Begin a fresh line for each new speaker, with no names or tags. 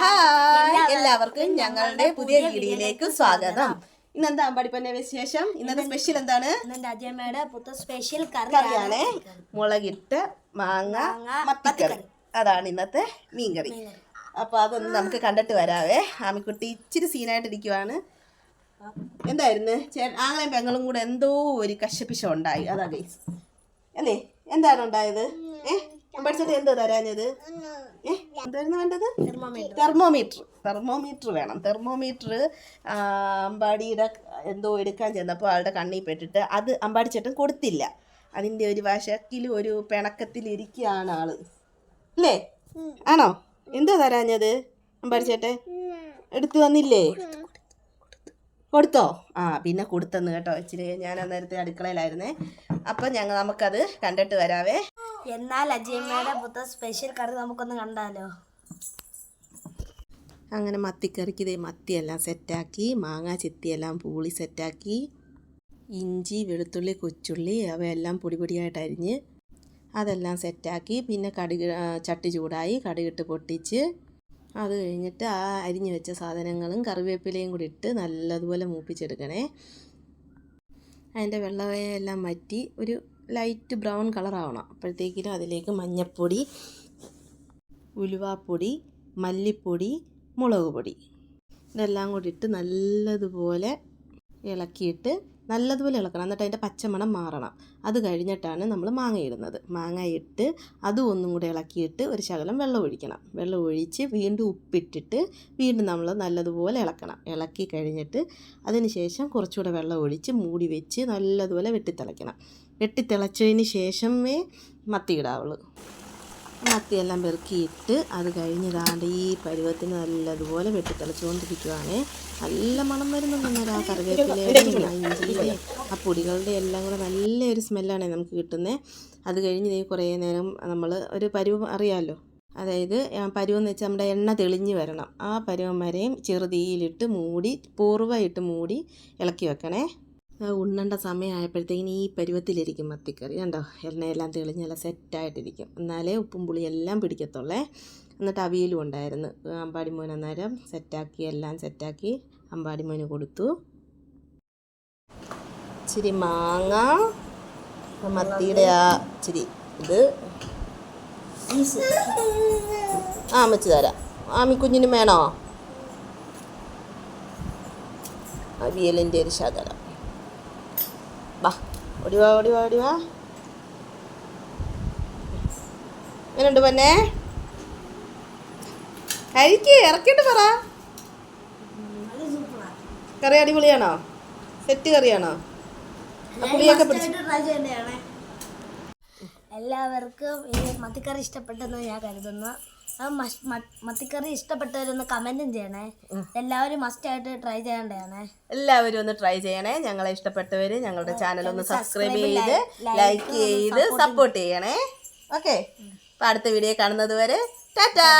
Hi എല്ലാവർക്കും ഞങ്ങളുടെ പുതിയ വീഡിയോയിലേക്ക് സ്വാഗതം. ഇന്ന് എന്താ അമ്പാടിപ്പന്നെ വിശേഷം? ഇന്നത്തെ സ്പെഷ്യൽ എന്താണ്?
പുത്ത സ്പെഷ്യൽ കറി
കറിയാണ്. മുളകിട്ട് മാങ്ങ മത്തിക്കറി. അതാണ് ഇന്നത്തെ മീൻകറി. അപ്പൊ അതൊന്ന് നമുക്ക് കണ്ടിട്ട് വരാവേ. ആമിക്കുട്ടി ഇച്ചിരി സീനായിട്ടിരിക്കുവാണ് എന്തായിരുന്നു? ചേ ആങ്ങളെയും പെങ്ങളും കൂടെ എന്തോ ഒരു കശപ്പിശം ഉണ്ടായി. അതാ ഗൈസ് അല്ലേ? എന്താണ് ഉണ്ടായത്? ഏ? പഠിച്ചിട്ട് എന്തോ തരാഞ്ഞത്? എന്തായിരുന്നു വേണ്ടത്? തെർമോമീറ്റർ. തെർമോമീറ്റർ. വേണം. തെർമോമീറ്റർ അമ്പാടിയുടെ എന്തോ എടുക്കാൻ ചെന്നപ്പോൾ ആളുടെ കണ്ണിൽ പെട്ടിട്ട് അത് അമ്പാടി ചേട്ടൻ കൊടുത്തില്ല. അതിന്റെ ഒരു വശക്കിൽ ഒരു പിണക്കത്തിൽ ഇരിക്കുകയാണ് ആൾ. അല്ലേ? ആണോ? എന്തോ തരാഞ്ഞത് അമ്പാടി ചേട്ടൻ? എടുത്തു തന്നില്ലേ? കൊടുത്തോ? ആ പിന്നെ കൊടുത്തെന്ന് കേട്ടോ. ഇച്ചിരി ഞാൻ അന്നേരത്തെ അടുക്കളയിലായിരുന്നേ. അപ്പം ഞങ്ങൾ നമുക്കത് കണ്ടിട്ട് വരാവേ.
എന്നാൽ അജയമ്മയുടെ പുത്ത സ്പെഷ്യൽ കറി നമുക്കൊന്ന് കണ്ടാലോ?
അങ്ങനെ മത്തിക്കറിക്ക് ഇതേ മത്തിയെല്ലാം സെറ്റാക്കി മാങ്ങ ചെത്തിയെല്ലാം പൂളി സെറ്റാക്കി ഇഞ്ചി വെളുത്തുള്ളി കൊച്ചുള്ളി അവയെല്ലാം പൊടി പൊടിയായിട്ട് അരിഞ്ഞ് അതെല്ലാം സെറ്റാക്കി പിന്നെ കടി ചട്ടി ചൂടായി കടുകിട്ട് പൊട്ടിച്ച് അത് കഴിഞ്ഞിട്ട് ആ അരിഞ്ഞു വെച്ച സാധനങ്ങളും കറിവേപ്പിലയും കൂടി ഇട്ട് നല്ലതുപോലെ മൂപ്പിച്ചെടുക്കണേ. അതിന്റെ വെള്ളവയെല്ലാം മാറ്റി ഒരു ലൈറ്റ് ബ്രൗൺ കളറാവണം. അപ്പോഴത്തേക്കിനും അതിലേക്ക് മഞ്ഞപ്പൊടി ഉലുവാപ്പൊടി മല്ലിപ്പൊടി മുളക് പൊടി ഇതെല്ലാം കൂടി ഇട്ട് നല്ലതുപോലെ ഇളക്കിയിട്ട് നല്ലതുപോലെ ഇളക്കണം. എന്നിട്ട് അതിന്റെ പച്ചമണം മാറണം. അത് കഴിഞ്ഞിട്ടാണ് നമ്മൾ മാങ്ങ ഇടുന്നത്. മാങ്ങ ഇട്ട് അതും ഒന്നും കൂടെ ഇളക്കിയിട്ട് ഒരു ശകലം വെള്ളം ഒഴിക്കണം. വെള്ളം ഒഴിച്ച് വീണ്ടും ഉപ്പിട്ടിട്ട് വീണ്ടും നമ്മൾ നല്ലതുപോലെ ഇളക്കണം. ഇളക്കി കഴിഞ്ഞിട്ട് അതിന് ശേഷം കുറച്ചുകൂടെ വെള്ളം ഒഴിച്ച് മൂടി വെച്ച് നല്ലതുപോലെ വെട്ടിത്തിളയ്ക്കണം. വെട്ടിത്തിളച്ചതിന് ശേഷമേ മത്തി ഇടാവുള്ളൂ. മത്തിയെല്ലാം പെറുക്കിയിട്ട് അത് കഴിഞ്ഞ് ദാണ്ട് ഈ പരുവത്തിന് നല്ലതുപോലെ വെട്ടിത്തിളച്ചുകൊണ്ടിരിക്കുവാണേ. നല്ല മണം വരുന്നുണ്ടെന്നേരം ആ കറിവേപ്പിലയുടെ ആ ഇഞ്ചിയുടെ ആ പൊടികളുടെ എല്ലാം കൂടെ നല്ലൊരു സ്മെല്ലാണ് നമുക്ക് കിട്ടുന്നത് അത് കഴിഞ്ഞ് ഈ കുറേ നേരം നമ്മൾ ഒരു പരുവം അറിയാമല്ലോ അതായത് ആ പരുവം എന്ന് വെച്ചാൽ നമ്മുടെ എണ്ണ തെളിഞ്ഞ് വരണം. ആ പരുവം വരെയും ചെറുതീയിലിട്ട് മൂടി പൂർവമായിട്ട് മൂടി ഇളക്കി വെക്കണേ. ഉണ്ണേണ്ട സമയമായപ്പോഴത്തേക്കിന് ഈ പരുവത്തിലിരിക്കും മത്തിക്കറി. കണ്ടോ? എണ്ണയെല്ലാം തെളിഞ്ഞ് നല്ല സെറ്റായിട്ടിരിക്കും. എന്നാലേ ഉപ്പും പുളിയും എല്ലാം പിടിക്കത്തുള്ളേ. എന്നിട്ട് അവിയലും ഉണ്ടായിരുന്നു. അമ്പാടി മോൻ അന്നേരം സെറ്റാക്കി എല്ലാം സെറ്റാക്കി അമ്പാടി മോന് കൊടുത്തു. ഇച്ചിരി മാങ്ങ മത്തിയുടെ ആ ഇച്ചിരി ഇത്. ആ അമ്മച്ച് തരാം. ആമി കുഞ്ഞിനും വേണോ? അവിയലിന്റെ ഒരു ശകലം. വാ. ഓടിവാ ഓടിവാ ഓടിവാ എങ്ങനെയുണ്ട് പൊന്നെ? കഴിക്ക് ഇറക്കിയിട്ട് പറ. കറി അടിപൊളിയാണോ? സെറ്റ് കറിയാണോ? പുളിയൊക്കെ പിടിച്ച്.
എല്ലാവർക്കും ഈ മത്തിക്കറി ഇഷ്ടപ്പെട്ടെന്ന് ഞാൻ കരുതുന്നു. ആ മഷ്- മ- മത്തിക്കറി ഇഷ്ടപ്പെട്ടവരൊന്ന് കമന്റും ചെയ്യണേ. എല്ലാവരും മസ്റ്റ് ആയിട്ട് ട്രൈ ചെയ്യേണ്ടതാണ്.
എല്ലാവരും ഒന്ന് ട്രൈ ചെയ്യണേ. ഞങ്ങളെ ഇഷ്ടപ്പെട്ടവർ ഞങ്ങളുടെ ചാനൽ ഒന്ന് സബ്സ്ക്രൈബ് ചെയ്ത് ലൈക്ക് ചെയ്ത് സപ്പോർട്ട് ചെയ്യണേ. ഓക്കെ അപ്പം അടുത്ത വീഡിയോ കാണുന്നത് വരെ ടാറ്റാ